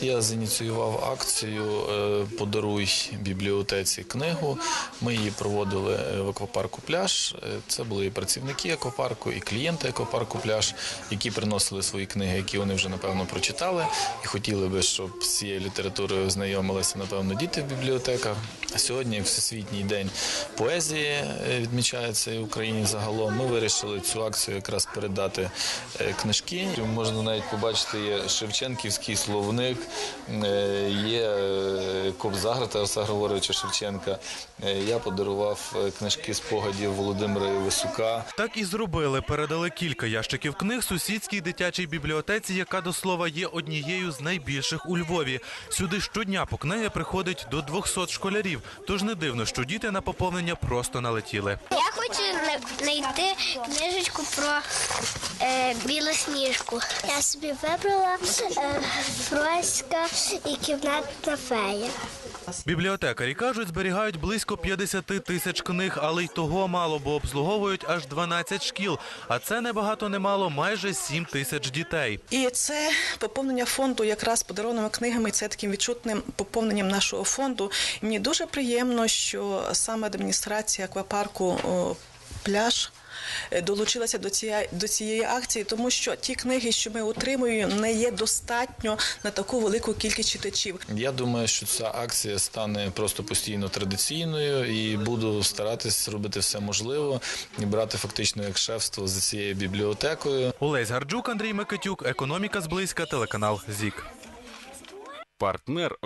Я зініціював акцію е, Подаруй бібліотеці книгу. Ми її проводили е, в аквапарку пляж. Е, Це були і працівники аквапарку, і клієнти аквапарку пляж, які приносили свої книги, які вони вже напевно прочитали, і хотіли би, щоб з цією літературою знайомилися, напевно, діти в бібліотеках. Сьогодні, Всесвітній день поезії, е, відмічається і в Україні загалом. Ми вирішили цю акцію якраз передати е, книжки. Можна навіть побачити є Шевченківський словник, е, є Кобзар Тараса Григоровича Шевченка. Е, Я подарував е, книжки спогадів Володимира Івасюка. Так і зробили. Передали кілька ящиків книг сусідській дитячій бібліотеці, яка до слова є однією з найбільших у Львові. Сюди щодня по книги приходить до 200 школярів. Тож не дивно, що діти на поповнення просто налетіли. Я хочу на- знайти книжечку про е, білосніжку. Я собі вибрала е, Фроська і кімнатна фея. Бібліотекарі кажуть, зберігають близько 50 тисяч книг, але й того мало, бо обслуговують аж 12 шкіл. А це не багато, не мало, майже 7 тисяч дітей. І це поповнення фонду якраз подарованими книгами. Це таким відчутним поповненням нашого фонду. І мені дуже приємно, що саме адміністрація аквапарку пляж. Е, Долучилася до цієї до цієї акції, тому що ті книги, що ми отримуємо, не є достатньо на таку велику кількість читачів. Я думаю, що ця акція стане просто постійно традиційною і буду старатись робити все можливе і брати фактично як шефство за цією бібліотекою. Олесь Гарджук, Андрій Микитюк, економіка зблизька, телеканал ЗІК. Партнер